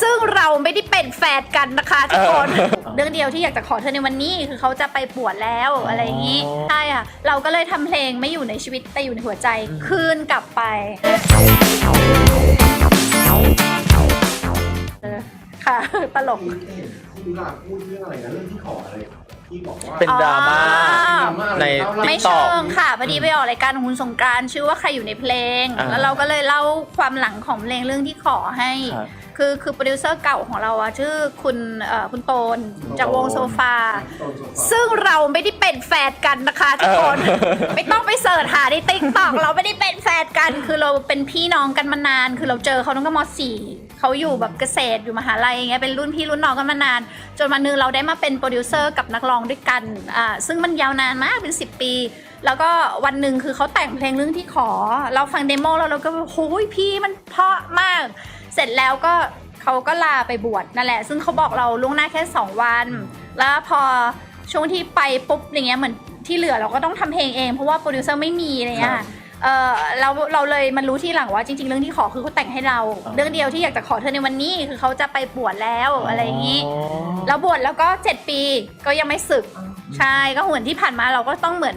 ซึ่งเราไม่ได้เป็นแฟนกันนะคะทุกคนเออเรื่องเดียวที่อยากจะขอเธอในวันนี้คือเขาจะไปบวชแล้วอะไรอย่างนี้ ใช่ค่ะ เราก็เลยทำเพลงไม่อยู่ในชีวิตแต่อยู่ในหัวใจ คืนกลับไปเออค่ะ ตลก คุณลาพูดเรื่องอะไรนะเรื่องที่ขออะไร ที่บอกว่า เป็นดราม่าอ๋อดราม่าอะไรในเล่าไม่ TikTok เชิงค่ะพอดีไปออกรายการของคุณสงกรานต์ชื่อว่าใครอยู่ในเพลง อ่าแล้วเราก็เลยเล่าความหลังของเพลงเรื่องที่ขอให้ ครับคือคือโปรดิวเซอร์เก่าของเราอะชื่อคุณเอ่อคุณโตนจากวงโซฟา ซึ่งเราไม่ได้เป็นแฟนกันนะคะทุกคน เออ ไม่ต้องไปเสิร์ชหาในติ๊กต็อกเราไม่ได้เป็นแฟนกัน คือเราเป็นพี่น้องกันมานาน คือเราเจอเขาตั้งแต่มสี่ เขาอยู่แบบเกษตรอยู่มหาลัยอย่างเงี้ยเป็นรุ่นพี่รุ่นน้องกันมานาน จนวันนึงเราได้มาเป็นโปรดิวเซอร์กับนักร้องด้วยกันอ่าซึ่งมันยาวนานมากเป็น 10 ปี แล้วก็วันหนึ่งคือเขาแต่งเพลงเรื่องที่ขอ เราฟังเดโมแล้วเราก็แบบโอ้ยพี่มันเพราะมาก เสร็จแล้วก็เขาก็ลาไปบวชนั่นแหละ ซึ่งเขาบอกเราล่วงหน้าแค่ 2 วัน แล้วพอช่วงที่ไปปุ๊บอย่างเงี้ยเหมือนที่เหลือเราก็ต้องทำเพลงเองเพราะว่าโปรดิวเซอร์ไม่มีอะไรเงี้ย เออเราเราเลยมันรู้ที่หลังว่าจริง ๆ เรื่องที่ขอคือเขาแต่งให้เราอ๋อเรื่องเดียวที่อยากจะขอเธอในวันนี้คือเขาจะไปบวชแล้วอะไรอย่างงี้อ๋อแล้วบวชแล้วก็ 7 ปีก็ยังไม่สึกใช่ก็เหมือนที่ผ่านมาเราก็ต้องเหมือน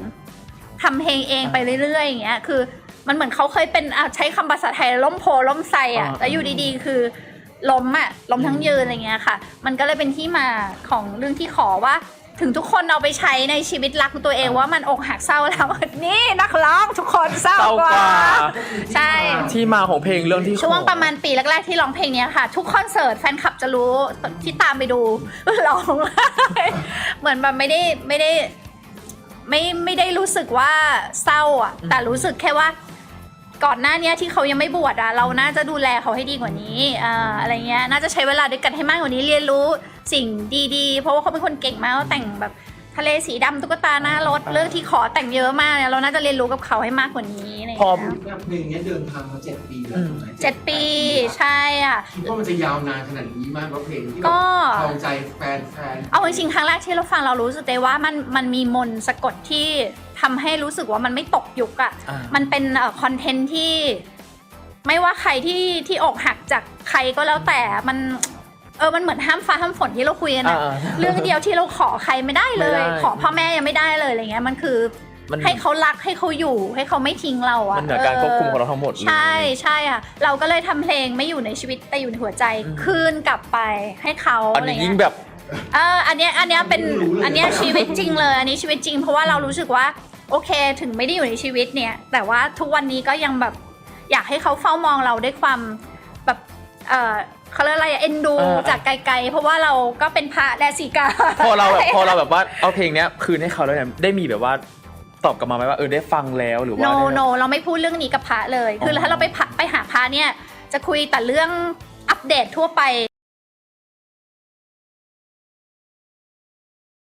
ทำเพลงเองไปเรื่อยๆอย่างเงี้ยคือ มันเหมือนเขาเคยเป็นอะใช้คำภาษาไทยล้มโพล้มไซอะอ่าแล้วอยู่ดีๆ คือล้มอะล้มทั้งยืนอะไรเงี้ยค่ะ มันก็เลยเป็นที่มาของเรื่องที่ขอว่า ถึงทุกคนเอาไปใช้ในชีวิตรักของตัวเองว่ามันอกหักเศร้าแล้ว นี่นักร้องทุกคนเศร้าเศร้ากว่ากว่า ใช่ ที่มาของเพลงเรื่องที่ขอช่วงประมาณปีแรกๆที่ร้องเพลงเนี้ยค่ะ ทุกคอนเสิร์ตแฟนคลับจะรู้ที่ตามไปดู ร้อง เหมือนแบบไม่ได้ไม่ได้ ไม่ไม่ได้รู้สึกว่าเศร้าอะ แต่รู้สึกแค่ว่า ก่อนหน้าเนี้ยที่เขายังไม่บวชอะเราน่าจะดูแลเขาให้ดีกว่านี้อ่าอะไรเงี้ยน่าจะใช้เวลาด้วยกันให้มากกว่านี้เรียนรู้ สิ่งดีๆ เพราะว่าเขาเป็นคนเก่งมากเขาแต่งแบบทะเลสีดำตุ๊กตาหน้ารถเรื่องที่ขอแต่งเยอะมากเนี่ยเราน่าจะเรียนรู้กับเขาให้มากกว่านี้อะไรพอเงี้ยเนี่ยเพลงนี้เดินทางมาเจ็ดปีแล้วถูกไหมเจ็ดปีใช่อะ คิดว่ามันจะยาวนานขนาดนี้มากว่าเพลงที่ก็แบบครองใจแฟนแฟนเอาจริงๆครั้งแรกที่เราฟังเรารู้สึกได้ว่ามันมันมีมนต์สะกดที่ทำให้รู้สึกว่ามันไม่ตกยุคอะ อ่า มันเป็นคอนเทนต์ที่ไม่ว่าใครที่ที่อกหักจากใครก็แล้วแต่มัน เออมันเหมือนห้ามฟ้าห้ามฝนที่เราคุยกันอะอ่าเรื่องเดียวที่เราขอใครไม่ได้เลย ไม่ได้ขอพ่อแม่ยังไม่ได้เลยอะไรเงี้ยมันคือ มัน ให้เขารักให้เขาอยู่ ให้เขาไม่ทิ้งเราอะมันเหนือการควบคุมของเราทั้งหมดเลย ใช่ใช่ค่ะเราก็เลยทำเพลงไม่อยู่ในชีวิตแต่อยู่ในหัวใจอืม คืนกลับไปให้เขาอันอะไรนี้เงี้ยิ่ยงแบบ เอออันเนี้ยอันเนี้ยเป็นไม่รู้เลยอันเนี้ยชีวิตจริงเลย อันนี้ชีวิตจริง เพราะว่าเรารู้สึกว่าโอเคถึงไม่ได้อยู่ในชีวิตเนี่ย แต่ว่าทุกวันนี้ก็ยังแบบอยากให้เขาเฝ้ามองเราด้วยความแบบเออ เขาเรียกอะไรอะเอ็นดูเออ จากไกลๆ เพราะว่าเราก็เป็นพระและสีกาพอเราแบบพอเราแบบว่าเอาเพลงเนี้ยคืนให้เขาแล้วเนี่ยได้มีแบบว่าตอบกลับมาไหมว่าเออได้ฟังแล้วหรือว่า โนได้โนเราไม่พูดเรื่องนี้กับพระเลย คืออ๋อถ้าเราไปพระไปหาพระเนี่ย จะคุยแต่เรื่องอัปเดตทั่วไป